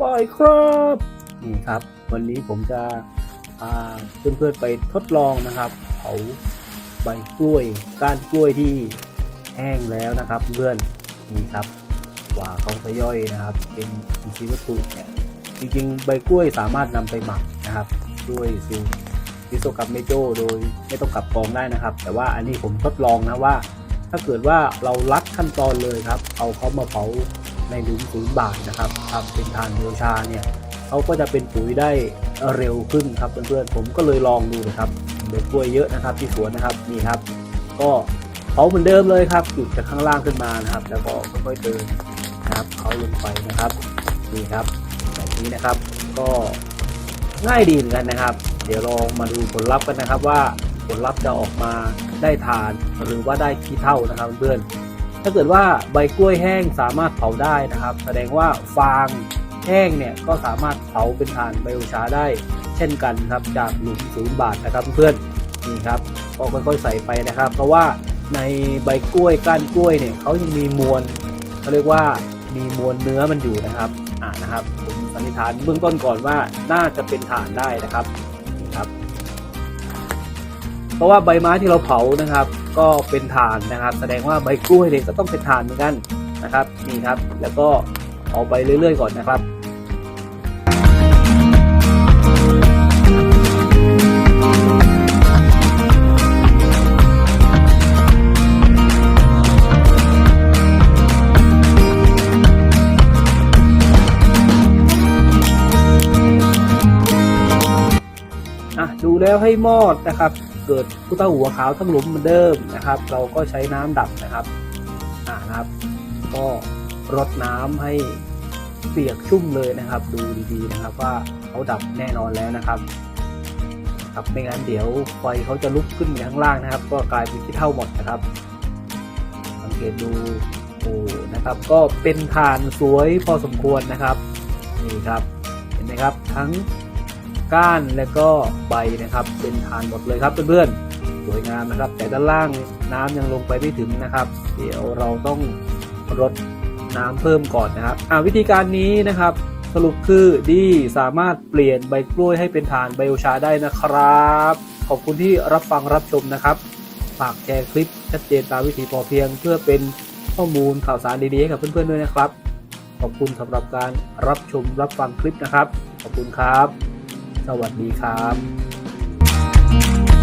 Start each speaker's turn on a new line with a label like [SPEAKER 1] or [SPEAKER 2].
[SPEAKER 1] ปอยครับนี่ครับ วันนี้ผมจะพาเพื่อนๆไปทดลองนะครับเผาใบกล้วยก้านกล้วยที่แห้งแล้วนะครับ เพื่อนนี่ครับกว่าเขาจะย่อยนะครับ เป็นอินทรีย์วัตถุเนี่ยจริงๆ ใบกล้วยสามารถนำไปหมักนะครับด้วยสูวิโซกับเมโจโดยไม่ต้องกลับกองได้นะครับ แต่ว่าอันนี้ผมทดลองนะว่า ถ้าเกิดว่าเราลัดขั้นตอนเลยครับ เอาเขามาเผา ในหลุมศูนย์บาทนะครับทำเป็นทานโยชาเนี่ยเขาก็จะเป็นปุ๋ยได้เร็วขึ้นครับเพื่อนๆผมก็เลยลองดูนะครับเด็กกล้วยเยอะนะครับที่สวนนะครับนี่ครับ ก็เผาเหมือนเดิมเลยครับจุดจากข้างล่างขึ้นมานะครับ แล้วก็ค่อยๆเดินนะครับเขาลงไปนะครับนี่ครับแบบนี้นะครับก็ง่ายดีเหมือนกันนะครับ เดี๋ยวลองมาดูผลลัพธ์กันนะครับว่าผลลัพธ์จะออกมาได้ทานหรือว่าได้ขี้เท่านะครับเพื่อน ถ้าเกิดว่าใบกล้วยแห้งสามารถเผาได้นะครับ แสดงว่าฟางแห้งเนี่ยก็สามารถเผาเป็นถ่านไบโอชาได้ เช่นกันครับจากหลุมศูนย์บาทนะครับเพื่อนนี่ครับก็ค่อยๆใส่ไปนะครับ เพราะว่าในใบกล้วยก้านกล้วยเนี่ยเขายังมีมวลเขาเรียกว่ามีมวลเนื้อมันอยู่นะครับอ่านะครับผมสันนิษฐานเบื้องต้นก่อนว่าน่าจะเป็นถ่านได้นะครับ เพราะว่าใบไม้ที่เราเผานะครับ ก็เป็นถ่านนะครับ แสดงว่าใบกล้วยเนี่ยก็ต้องเป็นถ่านเหมือนกันนะครับนี่ครับ แล้วก็เอาไปเรื่อย ๆ ก่อนนะครับอะดูแล้วให้มอดนะครับ เกิดผู้เต้าหัวขาวทั้งหลุมเหมือนเดิมนะครับ เราก็ใช้น้ำดับนะครับอ่านะครับ ก็รดน้ำให้เปียกชุ่มเลยนะครับ ดูดีๆนะครับว่าเขาดับแน่นอนแล้วนะครับครับไม่งั้นเดี๋ยวไฟเขาจะลุกขึ้นไปข้างล่างนะครับ ก็กลายเป็นขี้เท่าหมดนะครับ สังเกตดูโอ้นะครับ ก็เป็นฐานสวยพอสมควรนะครับนี่ครับเห็นไหมครับทั้ง ก้านและก็ใบนะครับ เป็นทานหมดเลยครับเพื่อนๆสวยงามนะครับ แต่ด้านล่างน้ำยังลงไปไม่ถึงนะครับ เดี๋ยวเราต้องรดน้ำเพิ่มก่อนนะครับอ่าวิธีการนี้นะครับ สรุปคือดีสามารถเปลี่ยนใบกล้วยให้เป็นฐานไบโอชาได้นะครับ ขอบคุณที่รับฟังรับชมนะครับฝากแชร์คลิปชัดเจนตามวิธีพอเพียง เพื่อเป็นข้อมูลข่าวสารดีๆให้กับเพื่อนๆด้วยนะครับ ขอบคุณสำหรับการรับชมรับฟังคลิปนะครับ ขอบคุณครับ สวัสดีครับ